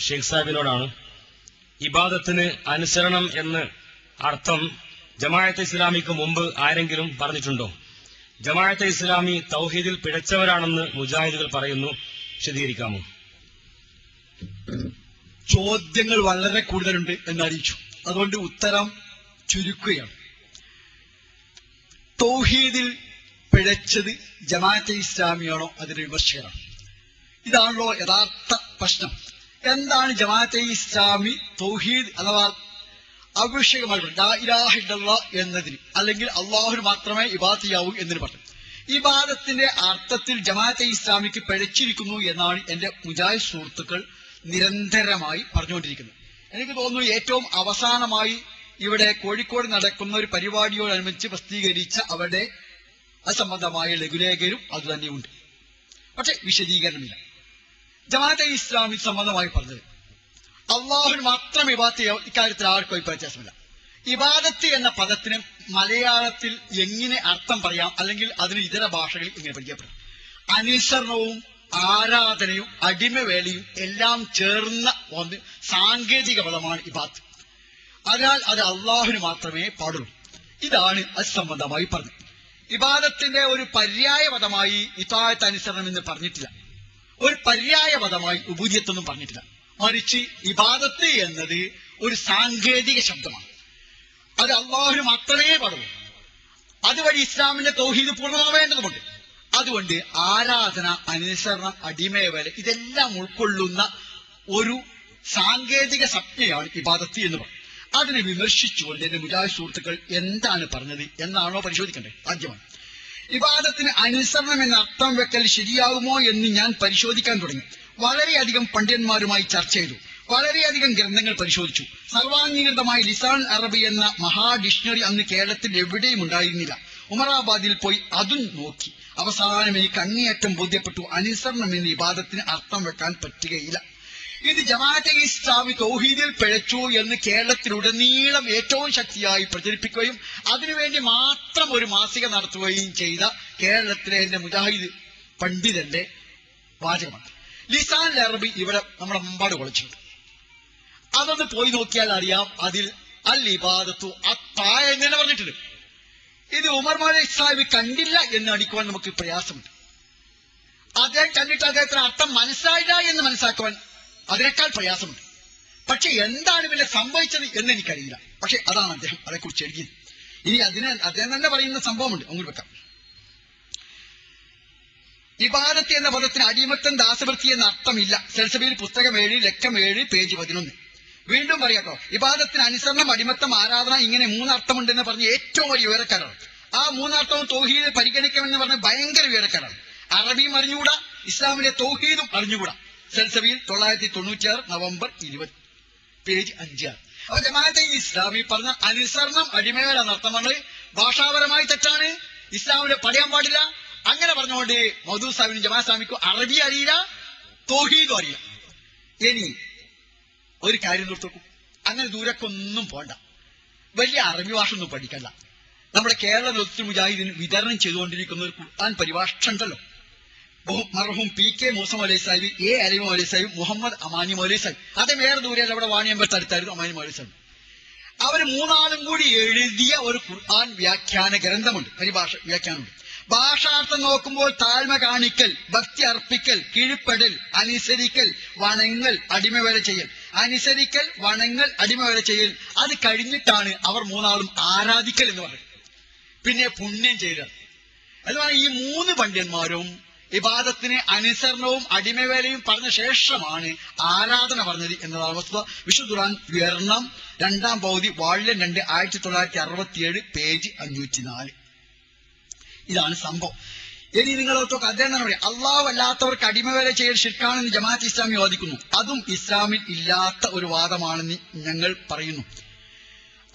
ഷെയ്ഖ് സാഹിബിനോടാണ്. ഇബാദത്തിന് അനുസരണം എന്ന് അർത്ഥം ജമാഅത്തെ ഇസ്ലാമിക്ക് മുമ്പ് ആരെങ്കിലും പറഞ്ഞിട്ടുണ്ടോ? ജമാഅത്തെ ഇസ്ലാമി തൗഹീദിൽ പിഴച്ചവരാണെന്ന് മുജാഹിദുകൾ പറയുന്നു. വിശദീകരിക്കാമോ? ചോദ്യങ്ങൾ വളരെ കൂടുതലുണ്ട് എന്നറിയിച്ചു. അതുകൊണ്ട് ഉത്തരം ചുരുക്കുകയാണ്. തൗഹീദിൽ പിഴച്ചത് ജമാഅത്തെ ഇസ്ലാമിയാണോ? അതിന് വിമർശകരാണ്. ഇതാണല്ലോ യഥാർത്ഥ പ്രശ്നം. എന്താണ് ജമാഅത്തെ ഇസ്ലാമി തൗഹീദ് അഥവാ അഭിഷേകമായി ലാ ഇലാഹ ഇല്ലല്ലാ എന്നതിന്. അല്ലെങ്കിൽ അള്ളാഹുന് മാത്രമേ ഇബാദത്ത് ചെയ്യാവൂ എന്നതിന് പറഞ്ഞു ഇബാദത്തിന്റെ അർത്ഥത്തിൽ ജമാഅത്തെ ഇസ്ലാമിക്ക് പിഴച്ചിരിക്കുന്നു എന്നാണ് എന്റെ മുജാഹിദ് സുഹൃത്തുക്കൾ നിരന്തരമായി പറഞ്ഞുകൊണ്ടിരിക്കുന്നത്. എനിക്ക് തോന്നുന്നു ഏറ്റവും അവസാനമായി ഇവിടെ കോഴിക്കോട് നടക്കുന്ന ഒരു പരിപാടിയോടനുബന്ധിച്ച് പ്രസിദ്ധീകരിച്ച അവരുടെ അസംബന്ധമായ ലഘുലേഖരും അതുതന്നെയുണ്ട്. പക്ഷെ വിശദീകരണമില്ല. ജമാഅത്തെ ഇസ്ലാമി സംബന്ധമായി പറഞ്ഞത്. അള്ളാഹുവിന് മാത്രം ഇബാദത്ത് ചെയ്യാം ഇക്കാര്യത്തിൽ ആർക്കും വ്യത്യാസമില്ല. ഇബാദത്ത് എന്ന പദത്തിന് മലയാളത്തിൽ എങ്ങനെ അർത്ഥം പറയാം അല്ലെങ്കിൽ അതിന് ഇതര ഭാഷകളിൽ എങ്ങനെ പരിചയപ്പെടാം. അനുസരണവും ആരാധനയും അടിമവേലയും എല്ലാം ചേർന്ന ഒന്ന് സാങ്കേതിക പദമാണ് ഇബാദത്ത്. അതിനാൽ അത് അള്ളാഹുവിന് മാത്രമേ പാടുള്ളൂ. ഇതാണ് അത് സംബന്ധമായി പറഞ്ഞത്. ഇബാദത്തിന്റെ ഒരു പര്യായ പദമായി ഇതായത്ത് അനുസരണം എന്ന് പറഞ്ഞിട്ടില്ല. ഒരു പര്യായ പദമായി ഉബൂദിയത്തൊന്നും പറഞ്ഞിട്ടില്ല. മറിച്ച് ഇബാദത്ത് എന്നത് ഒരു സാങ്കേതിക ശബ്ദമാണ്. അത് അള്ളാഹുന് മാത്രമേ പാടുള്ളൂ. അതുവഴി ഇസ്ലാമിന്റെ തൗഹീദ് പൂർണമാവേണ്ടതുണ്ട് അതുകൊണ്ട് ആരാധന അനുസരണം അടിമയവേല ഇതെല്ലാം ഉൾക്കൊള്ളുന്ന ഒരു സാങ്കേതിക സംജ്ഞയാണ് ഇബാദത്ത് എന്ന് പറയുന്നത്. അതിനെ വിമർശിച്ചുകൊണ്ട് എന്റെ മുജാഹിദ് സുഹൃത്തുക്കൾ എന്താണ് പറഞ്ഞത് എന്നാണോ പരിശോധിക്കേണ്ടത്? ആദ്യമാണ്. ഇബാദത്തിന് അനുസരണം എന്ന അർത്ഥം വെക്കൽ ശരിയാകുമോ എന്ന് ഞാൻ പരിശോധിക്കാൻ തുടങ്ങി. വളരെയധികം പണ്ഡിതന്മാരുമായി ചർച്ച ചെയ്തു. വളരെയധികം ഗ്രന്ഥങ്ങൾ പരിശോധിച്ചു. സർവാംഗീകൃതമായ ലിസാൻ അറബി എന്ന മഹാ ഡിക്ഷണറി അന്ന് കേരളത്തിൽ എവിടെയും ഉണ്ടായിരുന്നില്ല. ഉമറാബാദിൽ പോയി അതും നോക്കി. അവസാനം എനിക്ക് അങ്ങേയറ്റം ബോധ്യപ്പെട്ടു. അനുസരണം എന്ന വിവാദത്തിന് അർത്ഥം വെക്കാൻ പറ്റുകയില്ല. ഇത് ജമാഅത്തെ ഇസ്ലാമി തൗഹീദിൽ പിഴച്ചു എന്ന് കേരളത്തിലുടനീളം ഏറ്റവും ശക്തിയായി പ്രചരിപ്പിക്കുകയും അതിനുവേണ്ടി മാത്രം ഒരു മാസിക നടത്തുകയും ചെയ്ത കേരളത്തിലെ എന്റെ മുജാഹിദ് പണ്ഡിതന്റെ വാചകമാണ്. ലിസാൻ അറബി ഇവിടെ നമ്മുടെ മുമ്പാട് കൊളിച്ചിട്ടുണ്ട് അതൊന്ന് പോയി നോക്കിയാൽ അറിയാം അതിൽ അൽ ഇബാദത്തു അത്തായ എങ്ങനെ പറഞ്ഞിട്ടുണ്ട്. ഇത് ഉമർ മാലി സാഹിബ് കണ്ടില്ല എന്ന് അടിക്കുവാൻ നമുക്ക് പ്രയാസമുണ്ട്. അദ്ദേഹം കണ്ടിട്ട് അദ്ദേഹത്തിന് അർത്ഥം മനസ്സിലായില്ല എന്ന് മനസ്സിലാക്കുവാൻ അതിനേക്കാൾ പ്രയാസമുണ്ട്. പക്ഷെ എന്താണ് പിന്നെ സംഭവിച്ചത് എന്ന് എനിക്കറിയില്ല പക്ഷെ അതാണ് അദ്ദേഹം അതേക്കുറിച്ച് എഴുതിയത്. ഇനി അതിനെ അദ്ദേഹം തന്നെ പറയുന്ന സംഭവമുണ്ട്. അങ്ങോട്ട് വെക്കാം. ഇബാദത്ത് എന്ന പദത്തിന് അടിമത്തം ദാസവൃത്തി എന്ന അർത്ഥമില്ല. സെൽസബിയിൽ പുസ്തകം ഏഴ് ലക്കം ഏഴ് പേജ് പതിനൊന്ന്. വീണ്ടും പറയാട്ടോ ഇബാദത്തിന് അനുസരണം അടിമത്തം ആരാധന ഇങ്ങനെ മൂന്നർത്ഥമുണ്ടെന്ന് പറഞ്ഞ് ഏറ്റവും വലിയ വിവരക്കാരാണ് ആ മൂന്നർത്ഥവും തൗഹീദ് പരിഗണിക്കണമെന്ന് പറഞ്ഞ് ഭയങ്കര വിവരക്കാരാണ് അറബിയും അറിഞ്ഞുകൂടാ ഇസ്ലാമിലെ തൗഹീദും അറിഞ്ഞുകൂടാ. സെൽസബിയിൽ തൊള്ളായിരത്തി തൊണ്ണൂറ്റിയാറ് നവംബർ ഇരുപത്. പേജ് അഞ്ച്. അപ്പൊ ജമാഅത്തെ ഇസ്ലാമി പറഞ്ഞ അനുസരണം എന്നർത്ഥം പറഞ്ഞത് ഭാഷാപരമായി തെറ്റാണ്. ഇസ്ലാമിനെ പടയാൻ പാടില്ല. അങ്ങനെ പറഞ്ഞുകൊണ്ട് മധു സാഹിബിനും ജമാ സ്വാമിക്കും അറബി അറിയില്ല തോഹീദും അറിയില്ല. ഇനി ഒരു കാര്യം നിർത്തോക്കും അങ്ങനെ ദൂരക്കൊന്നും പോണ്ട. വലിയ അറബി ഭാഷ ഒന്നും പഠിക്കണ്ട. നമ്മുടെ കേരള ലോകത്തിൽ മുജാഹിദിന് വിതരണം ചെയ്തുകൊണ്ടിരിക്കുന്ന ഒരു ഖുർആൻ പരിഭാഷ ഉണ്ടല്ലോ. മർഹൂം പി കെ മൂസ അലൈഹി സാഹിബ് എ അലി മൗലി സാഹിബ് മുഹമ്മദ് അമാനി മൗലി സാഹിബ്. അതേ ഏറെ ദൂരെയല്ല അവിടെ വാണിയമ്പലത്ത് അടുത്തായിരുന്നു അമാനി മൗലി സാഹിബ്. അവർ മൂന്നാളും കൂടി എഴുതിയ ഒരു ഖുർആൻ വ്യാഖ്യാന ഗ്രന്ഥമുണ്ട് പരിഭാഷ വ്യാഖ്യാനമുണ്ട്. ഭാഷാർത്ഥം നോക്കുമ്പോൾ താഴ്മ കാണിക്കൽ ഭക്തി അർപ്പിക്കൽ കീഴ്പ്പെടൽ അനുസരിക്കൽ വണങ്ങൽ വരെ ചെയ്യൽ. അനുസരിക്കൽ വണങ്ങൽ വരെ ചെയ്യൽ. അത് കഴിഞ്ഞിട്ടാണ് അവർ മൂന്നാളും ആരാധിക്കൽ എന്ന് പറയുന്നത്. പിന്നെ പുണ്യം ചെയ്യുക അതുപോലെ ഈ മൂന്ന് പണ്ഡിതന്മാരും ഇബാദത്തിന് അനുസരണവും അടിമവേലയും പറഞ്ഞ ശേഷമാണ് ആരാധന പറഞ്ഞത് എന്നതാണ് വസ്തുത. വിശുദ്ധുറാൻ വിവരണം രണ്ടാം പൗതി വാള്യം രണ്ട് ആയിരത്തി തൊള്ളായിരത്തി അറുപത്തിയേഴ് പേജ് അഞ്ഞൂറ്റി നാല് ഇതാണ് സംഭവം. ഇനി നിങ്ങളൊക്കെ അദ്ദേഹം തന്നെ പറയും അള്ളാഹു അല്ലാത്തവർക്ക് അടിമവേല ചെയ്യൽ ശിർക്കാണെന്ന് ജമാഅത്ത് ഇസ്ലാമി വാദിക്കുന്നു. അതും ഇസ്ലാമിൽ ഇല്ലാത്ത ഒരു വാദമാണെന്ന് ഞങ്ങൾ പറയുന്നു.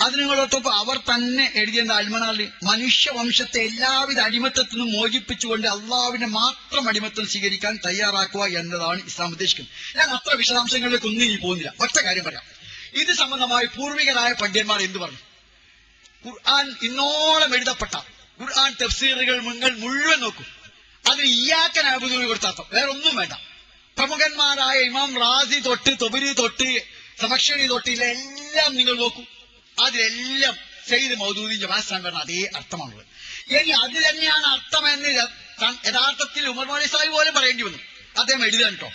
അത് നിങ്ങളോടൊപ്പം അവർ തന്നെ എഴുതിയ മനുഷ്യ മനുഷ്യവംശത്തെ എല്ലാവിധ അടിമത്തത്തിൽ നിന്നും മോചിപ്പിച്ചുകൊണ്ട് അള്ളാവിനെ മാത്രം അടിമത്തം സ്വീകരിക്കാൻ തയ്യാറാക്കുക എന്നതാണ് ഇസ്ലാം ഉദ്ദേശിക്കുന്നത്. ഞാൻ അത്ര വിശദാംശങ്ങളിലേക്ക് ഒന്നും ഇനി പോകുന്നില്ല. ഒറ്റ കാര്യം പറയാം. ഇത് സംബന്ധമായി പൂർവികരായ പണ്ഡിതന്മാർ എന്ത് പറഞ്ഞു? ഖുർആൻ ഇന്നോളം എഴുതപ്പെട്ട ഖുർആൻ തഫ്സീറുകൾ നിങ്ങൾ മുഴുവൻ നോക്കും. അതിന് ഇയാക്കൻ അബുദൂരി കൊടുത്താർത്ഥം വേറെ ഒന്നും വേണ്ട. പ്രമുഖന്മാരായ ഇമാം റാസി തൊട്ട് തൊബിരി തൊട്ട് സമക്ഷണി തൊട്ട് എല്ലാം നിങ്ങൾ നോക്കൂ. അതിലെല്ലാം സെയ്ദ് മൗദൂദി ജമാസ്ലാം പറഞ്ഞ അതേ അർത്ഥമാണുള്ളത്. ഇനി അത് തന്നെയാണ് അർത്ഥമെന്ന് യഥാർത്ഥത്തിൽ ഉമർ സാഹിബ് പോലും പറയേണ്ടി വന്നു. അദ്ദേഹം എഴുതാൻ കേട്ടോ.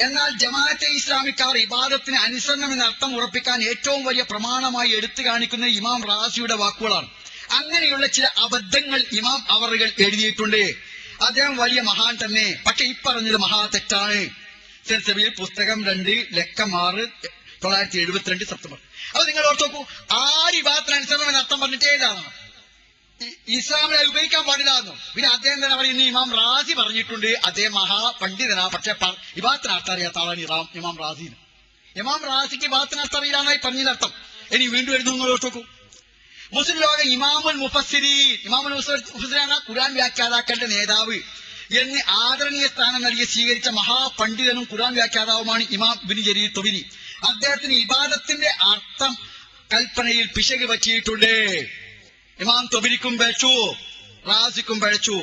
എന്നാൽ ജമാഅത്തെ ഇസ്ലാമിക്കാർ ഇബാദത്തിന് അനുസരണം എന്ന അർത്ഥം ഉറപ്പിക്കാൻ ഏറ്റവും വലിയ പ്രമാണമായി എടുത്തു കാണിക്കുന്ന ഇമാം റാസിയുടെ വാക്കുകളാണ്. അങ്ങനെയുള്ള ചില അബദ്ധങ്ങൾ ഇമാം അവറുകൾ എഴുതിയിട്ടുണ്ട്. അദ്ദേഹം വലിയ മഹാൻ തന്നെ. പക്ഷെ ഈ പറഞ്ഞത് മഹാ തെറ്റാണ്. പുസ്തകം രണ്ട് ലക്കം ആറ് തൊള്ളായിരത്തി എഴുപത്തിരണ്ട് സെപ്റ്റംബർ. അപ്പൊ നിങ്ങൾ ഓർത്ത് നോക്കൂ ആര് എന്ന അർത്ഥം പറഞ്ഞിട്ടേ ഇല്ലാതാണ് ഇ- ഇസ്ലാമിനെ ഉപയോഗിക്കാൻ പാടില്ല പിന്നെ അദ്ദേഹം തന്നെ പറയുന്ന ഇമാം റാസി പറഞ്ഞിട്ടുണ്ട് അദ്ദേഹം മഹാപണ്ഡിതനാ പക്ഷെ പ- ഇബാത്തിന് അർത്ഥം അറിയാത്ത ആളാണ് ഇറാം ഇമാം റാസി ഇമാം റാസിക്ക് ഇബാത്തിന് അർത്ഥം അറിയില്ലാന്നായി പറഞ്ഞതിന്റെ അർത്ഥം. ഇനി വീണ്ടും വരുന്നു നിങ്ങൾ ഓർത്ത് നോക്കൂ. മുസ്ലിം ലോക ഇമാമുൽ മുഫസിരി ഇമാമുൽ മുഫസ്സിറാണ് ഖുർആൻ വ്യാഖ്യാതാക്കളുടെ നേതാവ്. എന്ന് ആദരണീയ സ്ഥാനം നൽകി സ്വീകരിച്ച മഹാപണ്ഡിതനും ഖുർആൻ വ്യാഖ്യാതാവുമാണ് ഇമാം ബിൻ ജരീർ തൊബിരി അദ്ദേഹത്തിന് ഇബാദത്തിന്റെ അർത്ഥം കൽപ്പനയിൽ പിശക് പറ്റിയിട്ടുണ്ട്. ഇമാം തൊബിരിക്കും പഴച്ചു റാസിക്കും പഴച്ചു.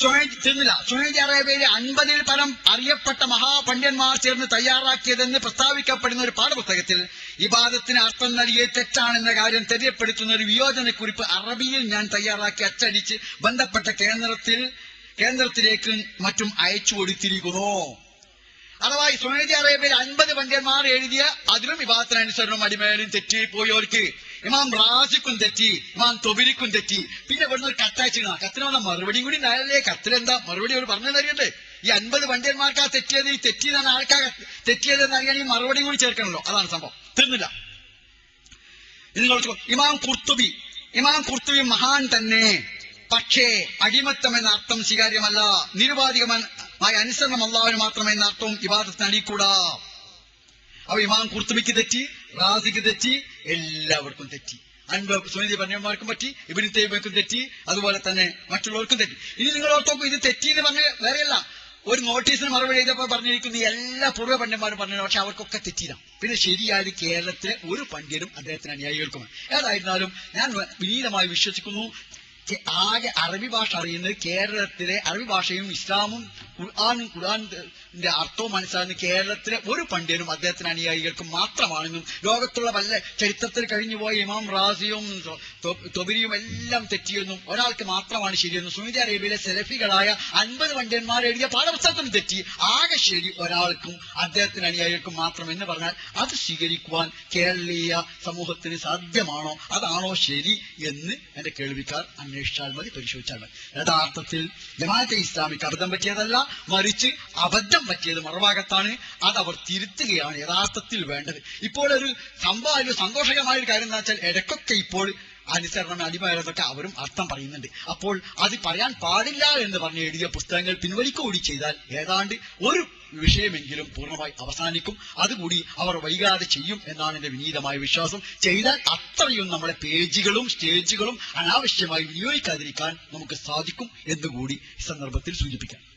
സുഹൈദ് തിന്നില്ല സുഹൈദ് അറേബ്യയിലെ അൻപതിൽ പരം അറിയപ്പെട്ട മഹാപണ്ഡ്യന്മാർ ചേർന്ന് തയ്യാറാക്കിയതെന്ന് പ്രസ്താവിക്കപ്പെടുന്ന ഒരു പാഠപുസ്തകത്തിൽ ഇബാദത്തിന് അർത്ഥം നൽകിയ തെറ്റാണെന്ന കാര്യം തെര്യപ്പെടുത്തുന്ന ഒരു വിയോജനക്കുറിപ്പ് അറബിയിൽ ഞാൻ തയ്യാറാക്കി അച്ചടിച്ച് ബന്ധപ്പെട്ട കേന്ദ്രത്തിൽ കേന്ദ്രത്തിലേക്ക് മറ്റും അയച്ചു കൊടുത്തിരിക്കുന്നു. അഥവാ സൗദി അറേബ്യയിൽ അൻപത് പണ്ഡിതന്മാർ എഴുതിയ അതിലും വിവാദത്തിനനുസരണം അടിമേലും തെറ്റി പോയവർക്ക് ഇമാം റാസിക്കും തെറ്റി ഇമാം തൊബിരിക്കും തെറ്റി. പിന്നെ ഇവിടുന്ന് ഒരു കത്തയച്ചിരുന്ന കത്തിന് വന്ന മറുപടിയും കൂടി ഉണ്ടായാലേ കത്തിലെന്താ? മറുപടി അവർ തരണ്ടേ ഈ അൻപത് പണ്ഡിതന്മാർക്ക് ആ തെറ്റിയത് ഈ തെറ്റിയതെന്ന് ആൾക്കാ തെറ്റിയതെന്ന് ഈ മറുപടിയും കൂടി ചേർക്കണല്ലോ അതാണ് സംഭവം. തിന്നില്ല നിങ്ങൾക്ക് ഇമാം കുർത്തുബി ഇമാം കുർത്തുബി മഹാൻ തന്നെ. പക്ഷേ അടിമത്തം എന്ന അർത്ഥം സ്വീകാര്യമല്ല. നിരുപാധികമായ അനുസരണം അള്ളാഹുവിന് മാത്രമേ എന്ന അർത്ഥവും ഇബാദത്തിന് അടിക്കൂടാ. അപ്പൊ ഇമാം കുർത്തുബിക്ക് തെറ്റി റാസിക്ക് തെറ്റി എല്ലാവർക്കും തെറ്റി. അൻപ സുനിധി പറഞ്ഞവന്മാർക്കും പറ്റി ഇബിനി തൈബക്കും തെറ്റി അതുപോലെ തന്നെ മറ്റുള്ളവർക്കും തെറ്റി. ഇനി നിങ്ങൾ ഓർത്തോക്കും ഇത് തെറ്റി എന്ന് പറഞ്ഞ വേറെയല്ല. ഒരു നോട്ടീസിന് മറുപടി എഴുതിയപ്പോൾ പറഞ്ഞിരിക്കുന്ന എല്ലാ പൂർവ പണ്ഡന്മാരും പറഞ്ഞു പക്ഷെ അവർക്കൊക്കെ തെറ്റിയില്ല. പിന്നെ ശരിയായത് കേരളത്തിലെ ഒരു പണ്ഡിതരും അദ്ദേഹത്തിന് അനുയായികൾക്കും ഏതായിരുന്നാലും ഞാൻ വിനീതമായി വിശ്വസിക്കുന്നു ആകെ അറബി ഭാഷ അറിയുന്നത് കേരളത്തിലെ അറബി ഭാഷയും ഇസ്ലാമും قرآن قرآن ഖുർആാന്റെ അർത്ഥവും മനസ്സിലാകുന്ന കേരളത്തിലെ ഒരു പണ്ഡിതനും അദ്ദേഹത്തിന് അനുയായികൾക്കും മാത്രമാണെന്നും ലോകത്തുള്ള വല്ല ചരിത്രത്തിൽ കഴിഞ്ഞുപോയ ഇമാം റാസിയും തൊബിരിയും എല്ലാം തെറ്റിയെന്നും ഒരാൾക്ക് മാത്രമാണ് ശരിയെന്നും സൗദി അറേബ്യയിലെ സെലഫികളായ അൻപത് പണ്ഡിതന്മാർ എഴുതിയ പാഠപുസ്തകത്തിനും തെറ്റി. ആകെ ശരി ഒരാൾക്കും അദ്ദേഹത്തിന് അനുയായികൾക്കും മാത്രം എന്ന് പറഞ്ഞാൽ അത് സ്വീകരിക്കുവാൻ കേരളീയ സമൂഹത്തിന് സാധ്യമാണോ? അതാണോ ശരി എന്ന് എന്റെ കേൾവിക്കാർ അന്വേഷിച്ചാൽ മതി പരിശോധിച്ചാൽ മതി. യഥാർത്ഥത്തിൽ ജമാഅത്തെ ഇസ്ലാമിക്ക് അബദ്ധം പറ്റിയതല്ല മറിച്ച് അബദ്ധം പറ്റിയത് മറുഭാഗത്താണ് അത് അവർ തിരുത്തുകയാണ് യഥാർത്ഥത്തിൽ വേണ്ടത്. ഇപ്പോൾ ഒരു സംഭവം ഒരു സന്തോഷകരമായ ഒരു കാര്യം എന്ന് വെച്ചാൽ ഇടയ്ക്കൊക്കെ ഇപ്പോൾ അനുസരണം അടിമയതൊക്കെ അവരും അർത്ഥം പറയുന്നുണ്ട്. അപ്പോൾ അത് പറയാൻ പാടില്ല എന്ന് പറഞ്ഞ് എഴുതിയ പുസ്തകങ്ങൾ പിൻവലിക്കുകൂടി ചെയ്താൽ ഏതാണ്ട് ഒരു വിഷയമെങ്കിലും പൂർണമായി അവസാനിക്കും. അതുകൂടി അവർ വൈകാതെ ചെയ്യും എന്നാണ് എന്റെ വിനീതമായ വിശ്വാസം. ചെയ്താൽ അത്രയും നമ്മുടെ പേജുകളും സ്റ്റേജുകളും അനാവശ്യമായി വിനിയോഗിക്കാതിരിക്കാൻ നമുക്ക് സാധിക്കും എന്നുകൂടി ഈ സന്ദർഭത്തിൽ സൂചിപ്പിക്കാം.